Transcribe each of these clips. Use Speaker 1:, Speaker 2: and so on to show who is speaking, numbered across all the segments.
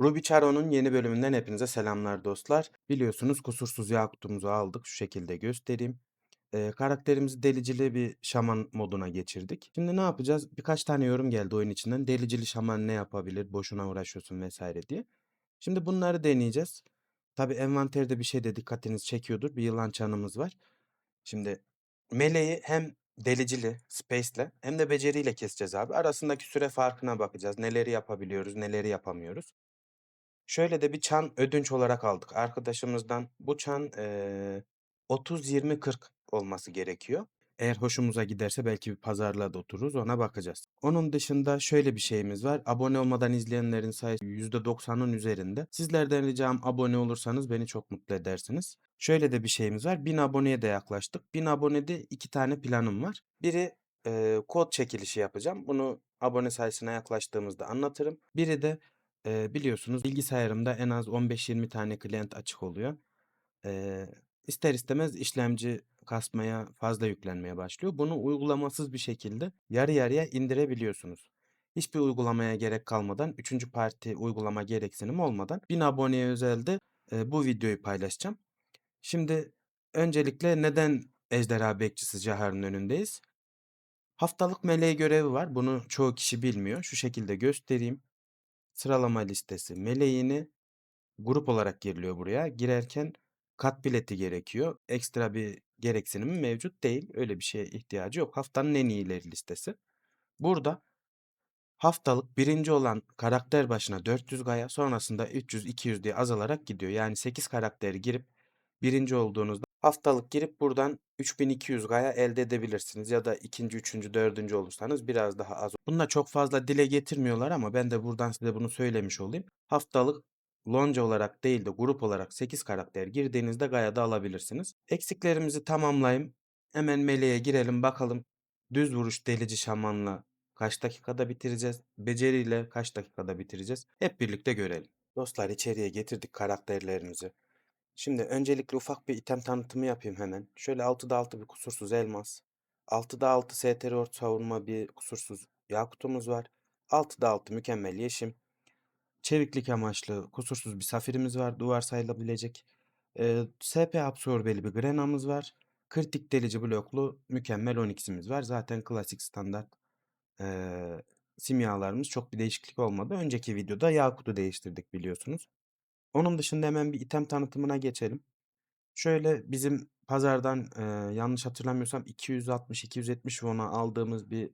Speaker 1: Ruby Charo'nun yeni bölümünden hepinize selamlar dostlar. Biliyorsunuz kusursuz yakutumuzu aldık. Şu şekilde göstereyim. Ee, karakterimizi delicili bir şaman moduna geçirdik. Şimdi ne yapacağız? Birkaç tane yorum geldi oyun içinden. Delicili şaman ne yapabilir? Boşuna uğraşıyorsun vesaire diye. Şimdi bunları deneyeceğiz. Tabi envanterde bir şey de dikkatinizi çekiyordur. Bir yılan çanımız var. Şimdi meleği hem delicili, space'le hem de beceriyle keseceğiz abi. Arasındaki süre farkına bakacağız. Neleri yapabiliyoruz, neleri yapamıyoruz. Şöyle de bir çan ödünç olarak aldık arkadaşımızdan. Bu çan, eee, 30-20-40 olması gerekiyor. Eğer hoşumuza giderse belki bir pazarlığa da otururuz, ona bakacağız. Onun dışında şöyle bir şeyimiz var. Abone olmadan izleyenlerin sayısı %90'ın üzerinde. Sizlerden ricam abone olursanız beni çok mutlu edersiniz. Şöyle de bir şeyimiz var. 1000 aboneye de yaklaştık. 1000 abonede 2 tane planım var. Biri, eee, kod çekilişi yapacağım. Bunu abone sayısına yaklaştığımızda anlatırım. Biri de Eee, biliyorsunuz bilgisayarımda en az 15-20 tane client açık oluyor. Eee, ister istemez işlemci kasmaya, fazla yüklenmeye başlıyor. Bunu uygulamasız bir şekilde yarı yarıya indirebiliyorsunuz. Hiçbir uygulamaya gerek kalmadan, üçüncü parti uygulama gereksinim olmadan 1000 aboneye özel de eee, bu videoyu paylaşacağım. Şimdi öncelikle neden Ejderha Bekçisi Cahar'ın önündeyiz? Haftalık meleği görevi var. Bunu çoğu kişi bilmiyor. Şu şekilde göstereyim. Sıralama listesi meleğini grup olarak giriliyor buraya. Girerken kat bileti gerekiyor. Ekstra bir gereksinimi mevcut değil. Öyle bir şeye ihtiyacı yok. Haftanın en iyileri listesi. Burada haftalık birinci olan karakter başına 400 gaya sonrasında 300-200 diye azalarak gidiyor. Yani 8 karakteri girip birinci olduğunuzda haftalık girip buradan 3200 gaya elde edebilirsiniz. Ya da ikinci, üçüncü, dördüncü olursanız biraz daha az. Bunu da çok fazla dile getirmiyorlar ama ben de buradan size bunu söylemiş olayım. Haftalık lonca olarak değil de grup olarak 8 karakter girdiğinizde gayada alabilirsiniz. Eksiklerimizi tamamlayayım. Hemen meleğe girelim bakalım. Düz vuruş delici şamanla kaç dakikada bitireceğiz? Beceriyle kaç dakikada bitireceğiz? Hep birlikte görelim. Dostlar içeriye getirdik karakterlerimizi. Şimdi öncelikle ufak bir item tanıtımı yapayım hemen. Şöyle 6'da 6 bir kusursuz elmas. 6'da 6 STR ort savunma bir kusursuz yakutumuz var. 6'da 6 mükemmel yeşim. Çeviklik amaçlı kusursuz bir safirimiz var. Duvar sayılabilecek. Ee, SP absorbeli bir grenamız var. Kritik delici bloklu mükemmel 12'simiz var. Zaten klasik standart ee, simyalarımız çok bir değişiklik olmadı. Önceki videoda Yakut'u değiştirdik biliyorsunuz. Onun dışında hemen bir item tanıtımına geçelim. Şöyle bizim pazardan ee, yanlış hatırlamıyorsam 260-270 won'a aldığımız bir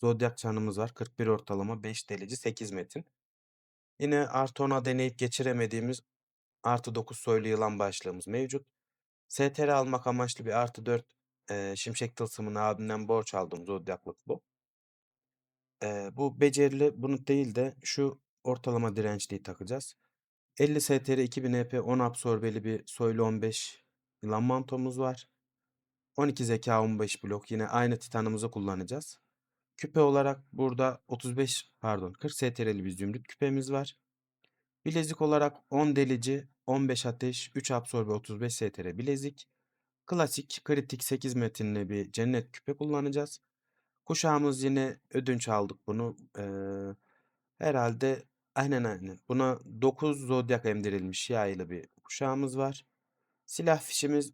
Speaker 1: Zodiac çanımız var. 41 ortalama 5 delici 8 metin. Yine artı 10'a deneyip geçiremediğimiz artı 9 soylu yılan başlığımız mevcut. STR almak amaçlı bir artı 4 eee, şimşek tılsımını abimden borç aldım. Zodyaklık bu. Eee, bu becerili bunu değil de şu ortalama dirençliyi takacağız. 50 STR 2000 EP 10 absorbeli bir soylu 15 yılan mantomuz var. 12 zeka 15 blok yine aynı titanımızı kullanacağız. Küpe olarak burada 35 pardon 40 STR'li bir zümrüt küpemiz var. Bilezik olarak 10 delici, 15 ateş, 3 absorbe 35 STR bilezik. Klasik kritik 8 metinli bir cennet küpe kullanacağız. Kuşağımız yine ödünç aldık bunu. Ee, herhalde aynen aynen. Buna 9 zodyak emdirilmiş yaylı bir kuşağımız var. Silah fişimiz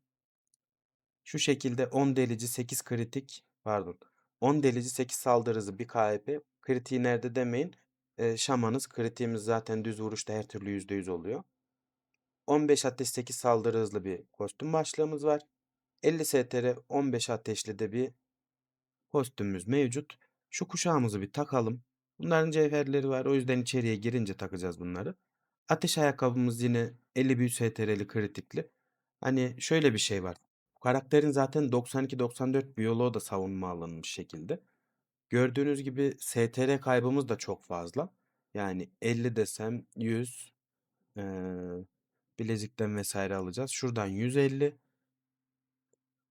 Speaker 1: şu şekilde 10 delici 8 kritik pardon 10 delici 8 saldırı hızı 1 KP. Kritiği nerede demeyin. Ee, şamanız kritiğimiz zaten düz vuruşta her türlü %100 oluyor. 15 ateş 8 saldırı hızlı bir kostüm başlığımız var. 50 STR 15 ateşli de bir kostümümüz mevcut. Şu kuşağımızı bir takalım. Bunların cevherleri var. O yüzden içeriye girince takacağız bunları. Ateş ayakkabımız yine 50 büyü STR'li kritikli. Hani şöyle bir şey var. Karakterin zaten 92-94 biyoloğu da savunma alınmış şekilde. Gördüğünüz gibi STR kaybımız da çok fazla. Yani 50 desem 100 ee, bilezikten vesaire alacağız. Şuradan 150.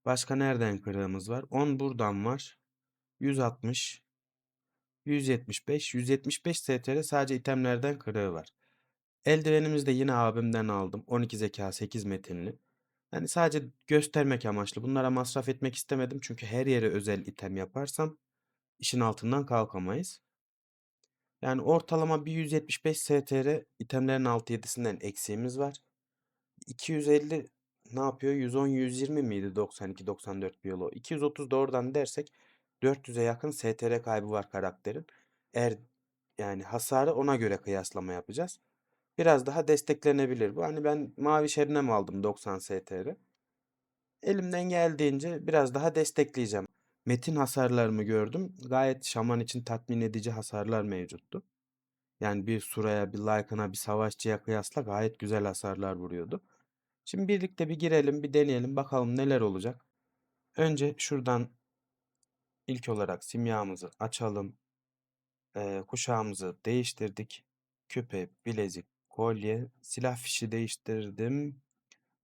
Speaker 1: Başka nereden kırığımız var? 10 buradan var. 160. 175. 175 STR sadece itemlerden kırığı var. Eldivenimizi de yine abimden aldım. 12 zeka 8 metinli. Yani sadece göstermek amaçlı. Bunlara masraf etmek istemedim. Çünkü her yere özel item yaparsam işin altından kalkamayız. Yani ortalama bir 175 STR itemlerin 6-7'sinden eksiğimiz var. 250 ne yapıyor? 110-120 miydi 92-94 biyolo? 230 da oradan dersek 400'e yakın STR kaybı var karakterin. Eğer yani hasarı ona göre kıyaslama yapacağız. Biraz daha desteklenebilir bu. Hani ben mavi şebnem aldım 90 STR. Elimden geldiğince biraz daha destekleyeceğim. Metin hasarlarımı gördüm. Gayet şaman için tatmin edici hasarlar mevcuttu. Yani bir Sura'ya, bir Lycan'a, bir Savaşçı'ya kıyasla gayet güzel hasarlar vuruyordu. Şimdi birlikte bir girelim, bir deneyelim bakalım neler olacak. Önce şuradan ilk olarak simyamızı açalım. Ee, kuşağımızı değiştirdik. Küpe, bilezik, kolye, silah fişi değiştirdim.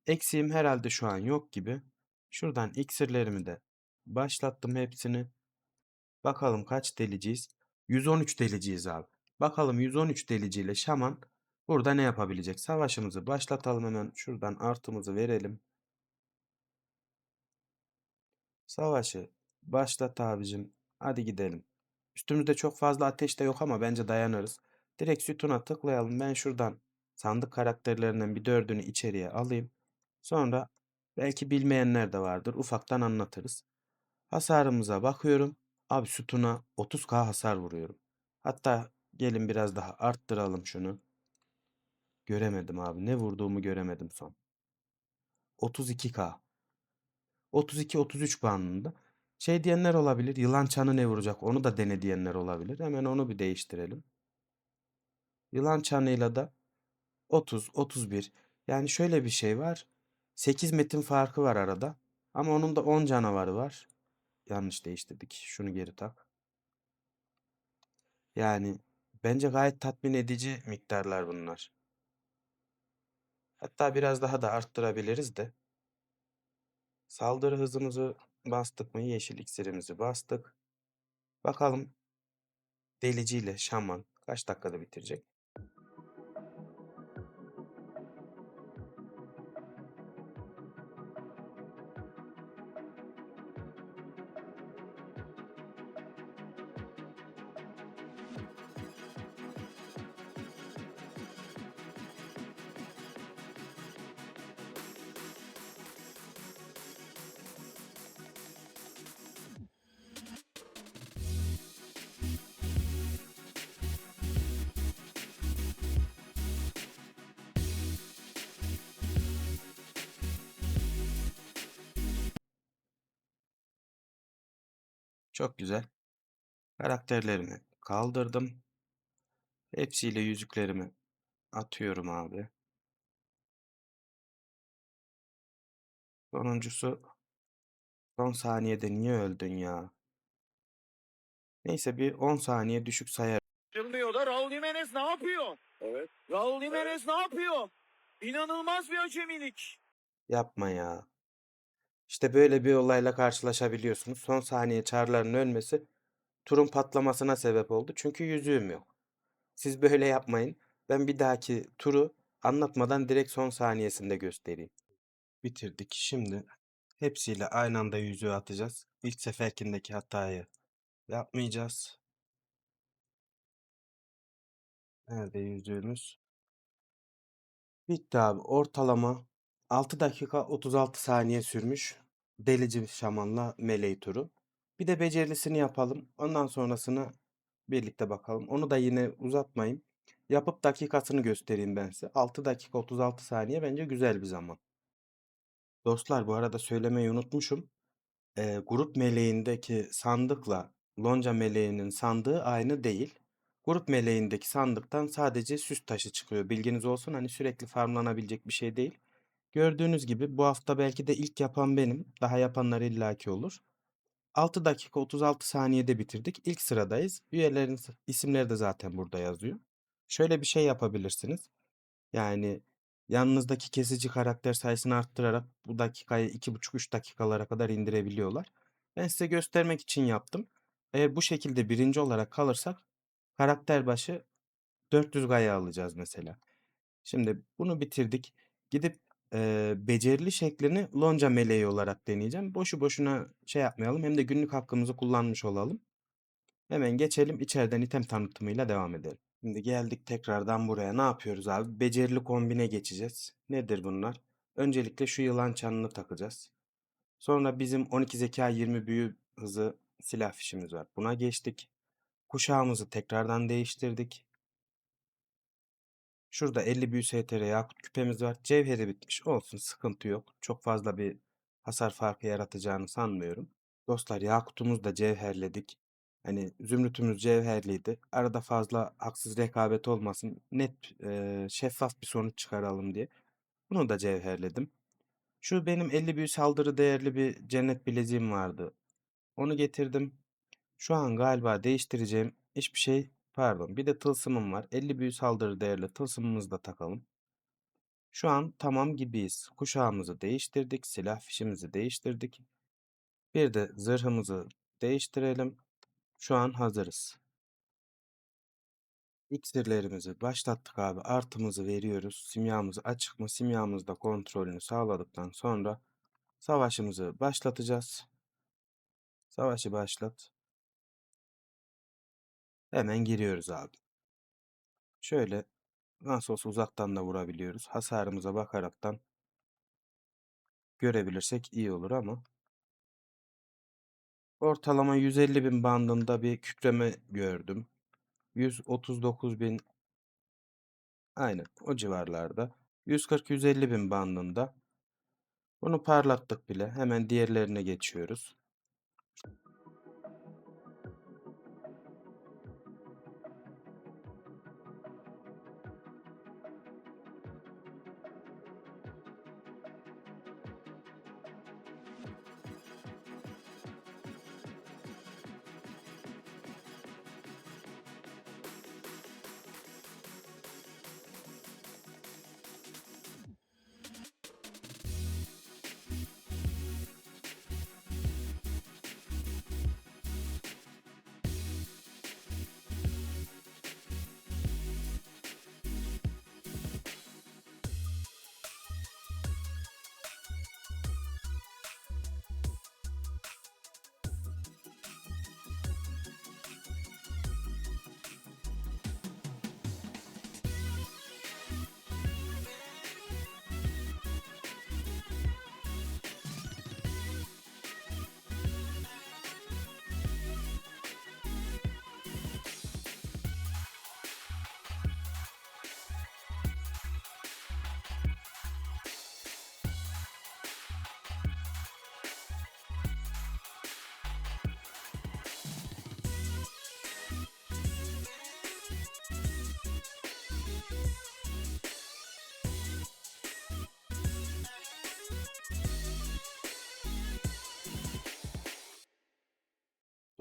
Speaker 1: Eksiğim herhalde şu an yok gibi. Şuradan iksirlerimi de başlattım hepsini. Bakalım kaç deliciyiz? 113 deliciyiz abi. Bakalım 113 deliciyle şaman burada ne yapabilecek? Savaşımızı başlatalım hemen. Şuradan artımızı verelim. Savaşı başlat abicim. Hadi gidelim. Üstümüzde çok fazla ateş de yok ama bence dayanırız. Direkt sütuna tıklayalım. Ben şuradan sandık karakterlerinden bir dördünü içeriye alayım. Sonra belki bilmeyenler de vardır. Ufaktan anlatırız. Hasarımıza bakıyorum. Abi sütuna 30k hasar vuruyorum. Hatta gelin biraz daha arttıralım şunu. Göremedim abi. Ne vurduğumu göremedim son. 32k. 32-33 bandında. Şey diyenler olabilir. Yılan çanı ne vuracak? Onu da dene diyenler olabilir. Hemen onu bir değiştirelim. Yılan çanıyla da 30-31. Yani şöyle bir şey var. 8 metin farkı var arada. Ama onun da 10 canavarı var. Yanlış değiştirdik. Şunu geri tak. Yani bence gayet tatmin edici miktarlar bunlar. Hatta biraz daha da arttırabiliriz de. Saldırı hızımızı bastık mı? Yeşil iksirimizi bastık. Bakalım deliciyle şaman kaç dakikada bitirecek? Çok güzel. Karakterlerimi kaldırdım. Hepsiyle yüzüklerimi atıyorum abi. Sonuncusu son saniyede niye öldün ya? Neyse bir 10 saniye düşük sayar.
Speaker 2: Ayrılmıyor da Raul Jimenez ne yapıyor?
Speaker 3: Evet.
Speaker 2: Raul Jimenez ne yapıyor? İnanılmaz bir acemilik.
Speaker 1: Yapma ya. İşte böyle bir olayla karşılaşabiliyorsunuz. Son saniye çarların ölmesi turun patlamasına sebep oldu. Çünkü yüzüğüm yok. Siz böyle yapmayın. Ben bir dahaki turu anlatmadan direkt son saniyesinde göstereyim. Bitirdik. Şimdi hepsiyle aynı anda yüzüğü atacağız. İlk seferkindeki hatayı yapmayacağız. Nerede yüzüğümüz? Bitti abi. Ortalama 6 dakika 36 saniye sürmüş. Delici bir şamanla meleği turu. Bir de becerilisini yapalım. Ondan sonrasını birlikte bakalım. Onu da yine uzatmayayım. Yapıp dakikasını göstereyim ben size. 6 dakika 36 saniye bence güzel bir zaman. Dostlar bu arada söylemeyi unutmuşum. Eee, grup meleğindeki sandıkla lonca meleğinin sandığı aynı değil. Grup meleğindeki sandıktan sadece süs taşı çıkıyor. Bilginiz olsun hani sürekli farmlanabilecek bir şey değil. Gördüğünüz gibi bu hafta belki de ilk yapan benim. Daha yapanlar illaki olur. 6 dakika 36 saniyede bitirdik. İlk sıradayız. Üyelerin isimleri de zaten burada yazıyor. Şöyle bir şey yapabilirsiniz. Yani yanınızdaki kesici karakter sayısını arttırarak bu dakikayı 2,5-3 dakikalara kadar indirebiliyorlar. Ben size göstermek için yaptım. Eğer bu şekilde birinci olarak kalırsak karakter başı 400 gaya alacağız mesela. Şimdi bunu bitirdik. Gidip eee, becerili şeklini lonca meleği olarak deneyeceğim. Boşu boşuna şey yapmayalım hem de günlük hakkımızı kullanmış olalım. Hemen geçelim içeriden item tanıtımıyla devam edelim. Şimdi geldik tekrardan buraya. Ne yapıyoruz abi? Becerili kombine geçeceğiz. Nedir bunlar? Öncelikle şu yılan çanını takacağız. Sonra bizim 12 zeka 20 büyü hızı silah fişimiz var. Buna geçtik. Kuşağımızı tekrardan değiştirdik. Şurada 50 büyü STR yakut küpemiz var. Cevheri bitmiş. Olsun sıkıntı yok. Çok fazla bir hasar farkı yaratacağını sanmıyorum. Dostlar yakutumuz da cevherledik. Hani zümrütümüz cevherliydi. Arada fazla haksız rekabet olmasın. Net eee, şeffaf bir sonuç çıkaralım diye. Bunu da cevherledim. Şu benim 50 büyü saldırı değerli bir cennet bileziğim vardı. Onu getirdim. Şu an galiba değiştireceğim hiçbir şey pardon bir de tılsımım var. 50 büyü saldırı değerli tılsımımızı da takalım. Şu an tamam gibiyiz. Kuşağımızı değiştirdik. Silah fişimizi değiştirdik. Bir de zırhımızı değiştirelim. Şu an hazırız. İksirlerimizi başlattık abi. Artımızı veriyoruz. Simyamız açık mı? Simyamızda kontrolünü sağladıktan sonra savaşımızı başlatacağız. Savaşı başlat. Hemen giriyoruz abi. Şöyle nasıl olsa uzaktan da vurabiliyoruz. Hasarımıza bakaraktan görebilirsek iyi olur ama ortalama 150 bin bandında bir kükreme gördüm. 139 bin aynen o civarlarda. 140-150 bin bandında. Bunu parlattık bile. Hemen diğerlerine geçiyoruz.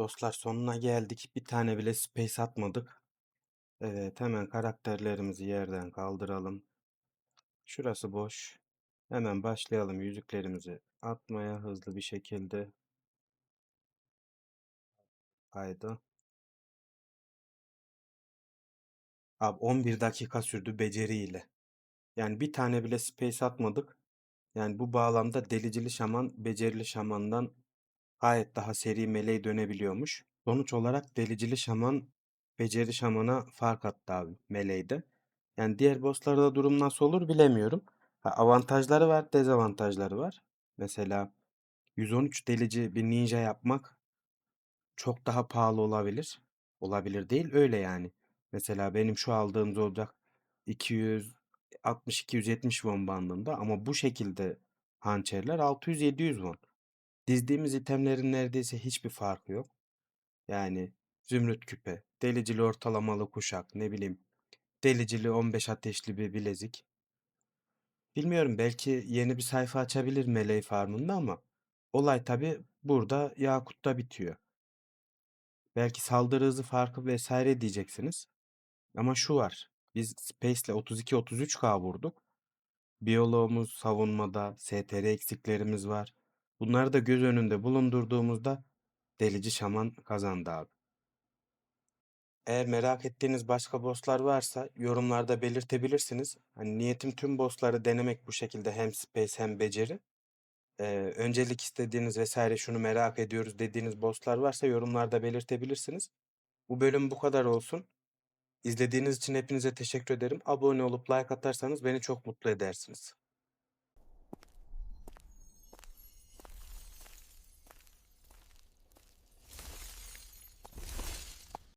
Speaker 1: Dostlar sonuna geldik. Bir tane bile space atmadık. Evet hemen karakterlerimizi yerden kaldıralım. Şurası boş. Hemen başlayalım yüzüklerimizi atmaya hızlı bir şekilde. Haydi. Abi 11 dakika sürdü beceriyle. Yani bir tane bile space atmadık. Yani bu bağlamda delicili şaman becerili şamandan gayet daha seri meleğe dönebiliyormuş. Sonuç olarak delicili şaman beceri şamana fark attı abi meleğde. Yani diğer bosslarda durum nasıl olur bilemiyorum. Ha, avantajları var, dezavantajları var. Mesela 113 delici bir ninja yapmak çok daha pahalı olabilir. Olabilir değil, öyle yani. Mesela benim şu aldığım olacak 260-270 won bandında ama bu şekilde hançerler 600-700 won. Dizdiğimiz itemlerin neredeyse hiçbir farkı yok. Yani zümrüt küpe, delicili ortalamalı kuşak, ne bileyim, delicili 15 ateşli bir bilezik. Bilmiyorum belki yeni bir sayfa açabilir Melee Farm'ında ama olay tabi burada Yakut'ta bitiyor. Belki saldırı hızı farkı vesaire diyeceksiniz. Ama şu var. Biz Space'le 32-33k vurduk. Biyoloğumuz savunmada, STR eksiklerimiz var. Bunları da göz önünde bulundurduğumuzda delici şaman kazandı abi. Eğer merak ettiğiniz başka bosslar varsa yorumlarda belirtebilirsiniz. Hani niyetim tüm bossları denemek bu şekilde hem space hem beceri. Ee, öncelik istediğiniz vesaire şunu merak ediyoruz dediğiniz bosslar varsa yorumlarda belirtebilirsiniz. Bu bölüm bu kadar olsun. İzlediğiniz için hepinize teşekkür ederim. Abone olup like atarsanız beni çok mutlu edersiniz.